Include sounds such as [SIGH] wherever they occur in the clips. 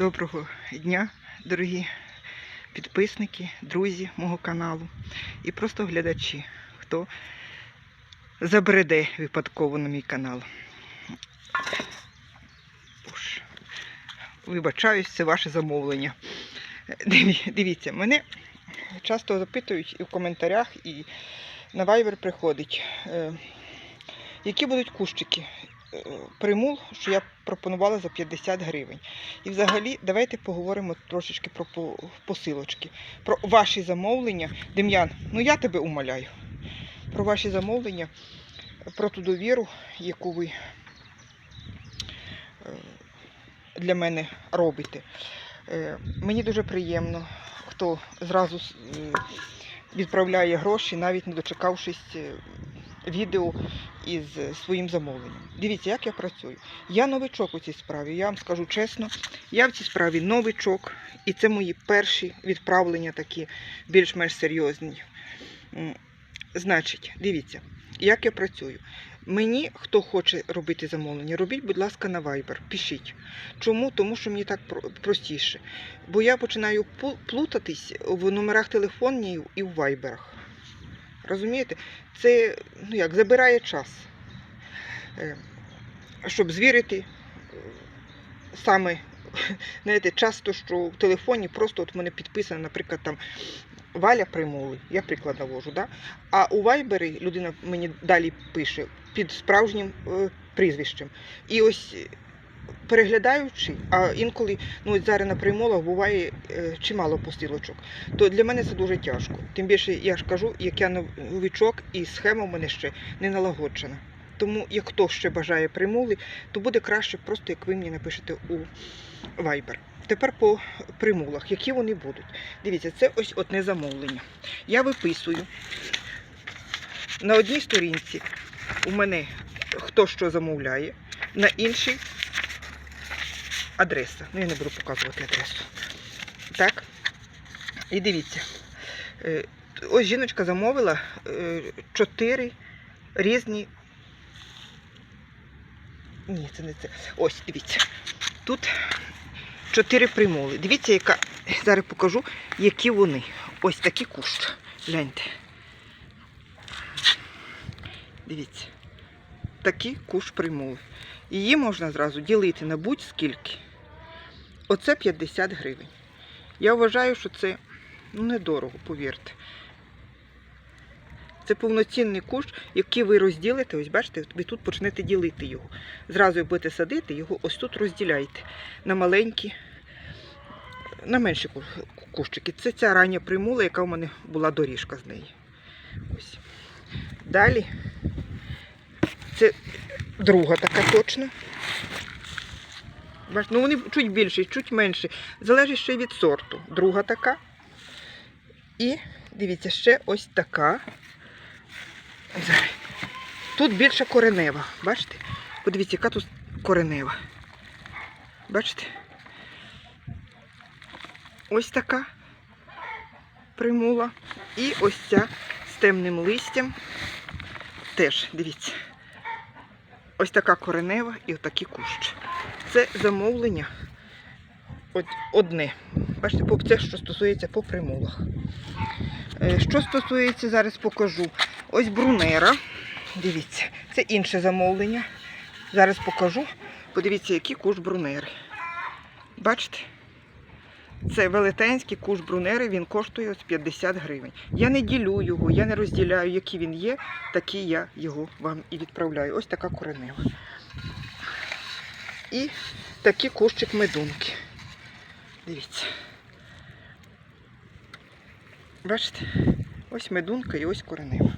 Доброго дня, дорогі підписники, друзі мого каналу і просто глядачі, хто забреде випадково на мій канал. Уж, Вибачаюсь, це ваше замовлення. Дивіться, мене часто запитують і в коментарях, і на Viber приходить, е, які будуть кущики примул, що я пропонувала за 50 гривень. І взагалі, давайте поговоримо трошечки про посилочки, про ваші замовлення. Дем'ян, ну я тебе умоляю. Про ваші замовлення, про ту довіру, яку ви е, для мене робите. Е, Мені дуже приємно, хто зразу е, відправляє гроші, навіть не дочекавшись е, відео із своїм замовленням. Дивіться, як я працюю. Я новичок у цій справі. Я вам скажу чесно, я в цій справі новичок, і це мої перші відправлення такі більш-менш серйозні. Значить, дивіться, як я працюю. Мені, хто хоче робити замовлення, робіть, будь ласка, на Viber, пишіть. Чому? Тому що мені так про- простіше. Бо я починаю плутатись в номерах телефонів і в вайберах. Розумієте? Це ну як, забирає час. Е, Щоб звірити е, саме, [LAUGHS] знаєте, часто, що в телефоні просто от в мене підписано, наприклад, там Валя Примули, я приклад навожу, да? а у Вайбері людина мені далі пише під справжнім е, прізвищем. І ось переглядаючи, а інколи, ну зараз на примолах буває е, чимало посилочок, то для мене це дуже тяжко. Тим більше я ж кажу, як я новичок і схема в мене ще не налагоджена. Тому, як хто ще бажає примули, то буде краще просто, як ви мені напишете у Viber. Тепер по примулах, які вони будуть. Дивіться, це ось одне замовлення. Я виписую на одній сторінці у мене хто що замовляє, на іншій адреса. Ну, я не буду показувати адресу. Так. І дивіться. е, Ось жіночка замовила е, чотири різні. Ні, це не це. Ось, дивіться. Тут чотири примули. Дивіться, яка. Зараз покажу, які вони. Ось такі кущ. Гляньте. Дивіться. Такі куш примули. Її можна зразу ділити на будь-скільки. Оце 50 гривень. Я вважаю, що це ну, недорого, повірте. Це повноцінний кущ, який ви розділите, ось бачите, ви тут почнете ділити його. Зразу як будете садити, його ось тут розділяйте на маленькі, на менші ку- кущики. Це ця рання примула, яка у мене була доріжка з неї. Ось. Далі це друга така точно. Ну вони чуть більші, чуть менші. Залежить ще від сорту. Друга така. І дивіться, ще ось така. Тут більше коренева. Бачите? Подивіться, яка тут коренева. Бачите? Ось така примула. І ось ця з темним листям. Теж, дивіться. Ось така коренева і отакі кущ. Це замовлення одне. Бачите, це що стосується по примулах. Е, Що стосується, зараз покажу. Ось брунера. Дивіться, це інше замовлення. Зараз покажу. Подивіться, який куш брунери. Бачите? Це велетенський куш брунери, він коштує ось 50 гривень. Я не ділю його, я не розділяю, який він є, такий я його вам і відправляю. Ось така коренева. І такий кущик медунки. Дивіться. Бачите? Ось медунка і ось коренева.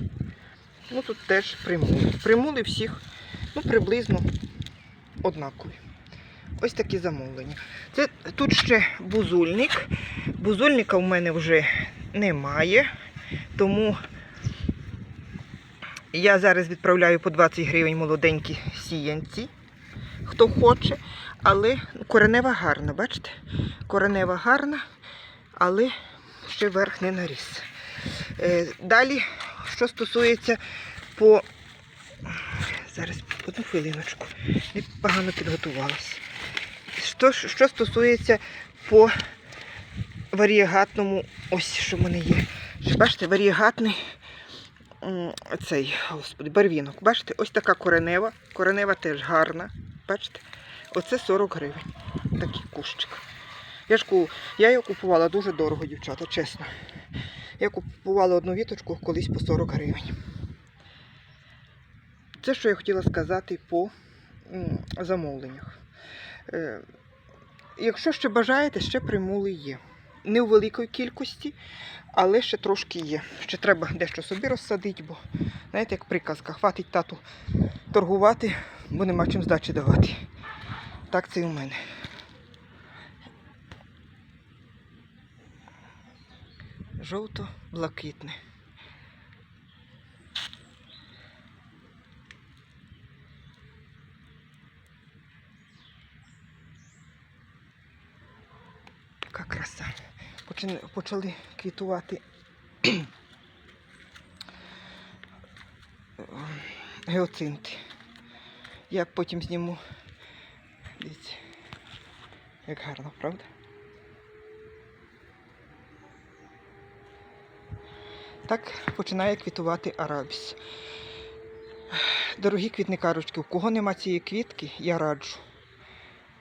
Ну тут теж примули. Примули всіх, ну, приблизно однакові. Ось такі замовлення. Це тут ще бузульник. Бузульника в мене вже немає, тому я зараз відправляю по 20 гривень молоденькі сіянці, хто хоче. Але коренева гарна, бачите? Коренева гарна, але ще верх не наріс. Е, Далі, що стосується по. Зараз одну хвилиночку. Непогано підготувалась. Що, що стосується по варієгатному, ось що в мене є. Бачите, варієгатний цей, господи, барвінок. Бачите, ось така коренева. Коренева теж гарна. Бачите? Оце 40 гривень. Такий кущик. Я ж я його купувала дуже дорого, дівчата, чесно. Я купувала одну віточку колись по 40 гривень. Це, що я хотіла сказати по замовленнях. Е, Якщо ще бажаєте, ще примули є. Не у великій кількості, але ще трошки є. Ще треба дещо собі розсадити, бо, знаєте, як приказка, хватить тату торгувати, бо нема чим здачі давати. Так це і у мене. Жовто-блакитне. Яка краса. Почали, квітувати геоцинти. Я потім зніму. Дивіться, як гарно, правда? Так починає квітувати арабіс. Дорогі квітникарочки, у кого нема цієї квітки, я раджу.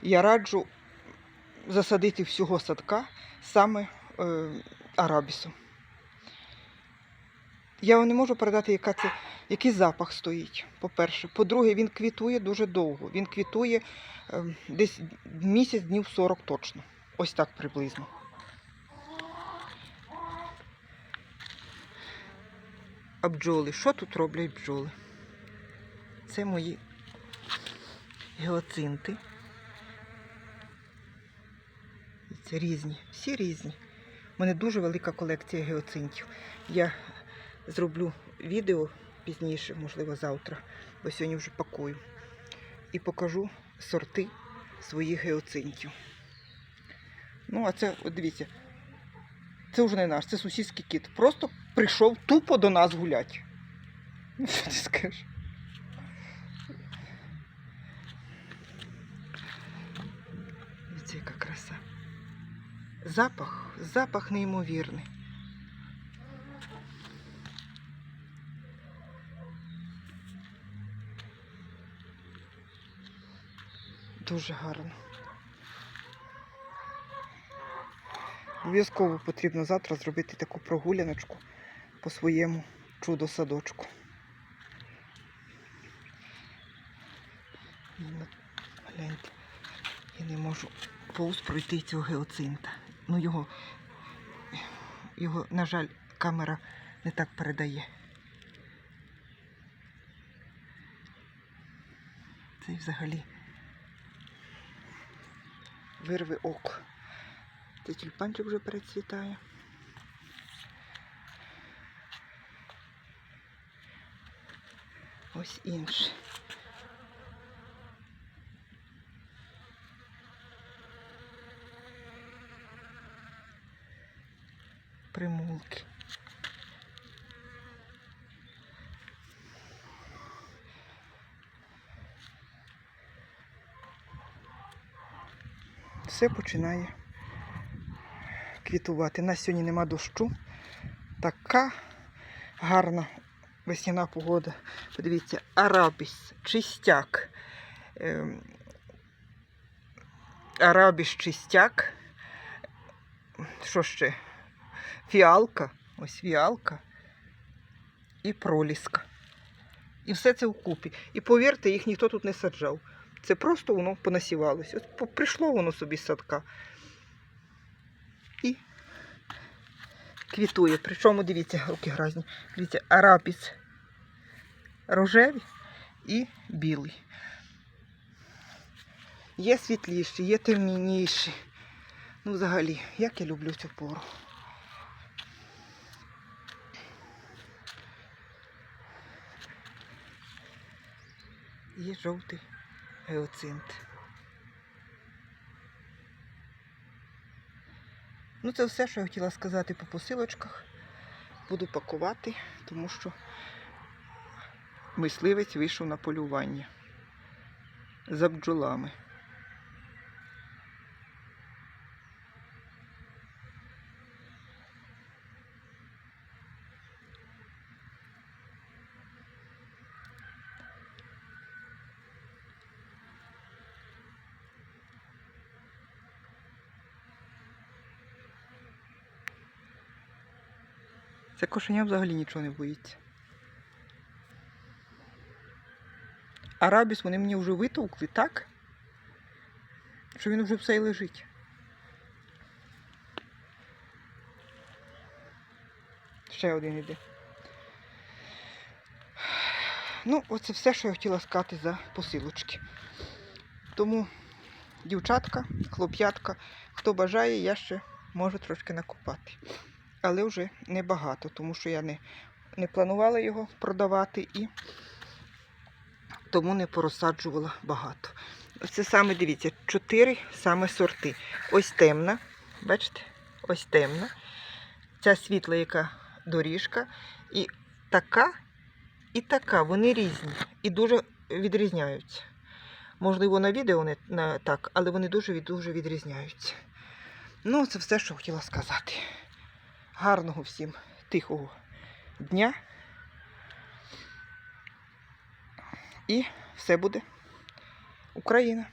Я раджу засадити всього садка саме е, арабісом. Я вам не можу передати, яка це, який запах стоїть, по-перше. По-друге, він квітує дуже довго. Він квітує е, десь місяць, днів 40 точно. Ось так приблизно. А бджоли, що тут роблять бджоли? Це мої геоцинти. Це різні, всі різні. У мене дуже велика колекція геоцинтів. Я зроблю відео пізніше, можливо, завтра, бо сьогодні вже пакую. І покажу сорти своїх геоцинтів. Ну, а це, от дивіться, це вже не наш, це сусідський кіт. Просто прийшов тупо до нас гуляти. Ну, що ти скажеш? Дивіться, яка краса. Запах, запах неймовірний. Дуже гарно. Обов'язково потрібно завтра зробити таку прогуляночку по своєму чудо-садочку. Гляньте, я не можу повз пройти цього геоцинта. Ну його, його, на жаль, камера не так передає. Це взагалі вирви око. Цей тюльпанчик вже перецвітає. Ось інший. Примулки. Все починає квітувати. У нас сьогодні нема дощу. Така гарна весняна погода. Подивіться, арабіс, чистяк. Ем, арабіс чистяк. Що ще? Фіалка. Ось фіалка і проліска. І все це вкупі. І повірте, їх ніхто тут не саджав. Це просто воно понасівалося. От прийшло воно собі з садка. І квітує. Причому, дивіться, руки гразні. Дивіться, арабіс рожевий і білий. Є світліші, є темніші. Ну, взагалі, як я люблю цю пору. Є жовтий геоцинт. Ну, це все, що я хотіла сказати по посилочках. Буду пакувати, тому що мисливець вийшов на полювання за бджолами. Це кошеня взагалі нічого не боїться. Арабіс вони мені вже витовкли так, що він вже все і лежить. Ще один іде. Ну, оце все, що я хотіла сказати за посилочки. Тому, дівчатка, хлоп'ятка, хто бажає, я ще можу трошки накопати. Але вже небагато, тому що я не, не планувала його продавати і тому не порозсаджувала багато. Це саме, дивіться, чотири саме сорти. Ось темна, бачите? Ось темна. Ця світла, яка доріжка. І така, і така. Вони різні і дуже відрізняються. Можливо, на відео не на, так, але вони дуже дуже відрізняються. Ну, це все, що хотіла сказати. Гарного всім тихого дня. І все буде Україна.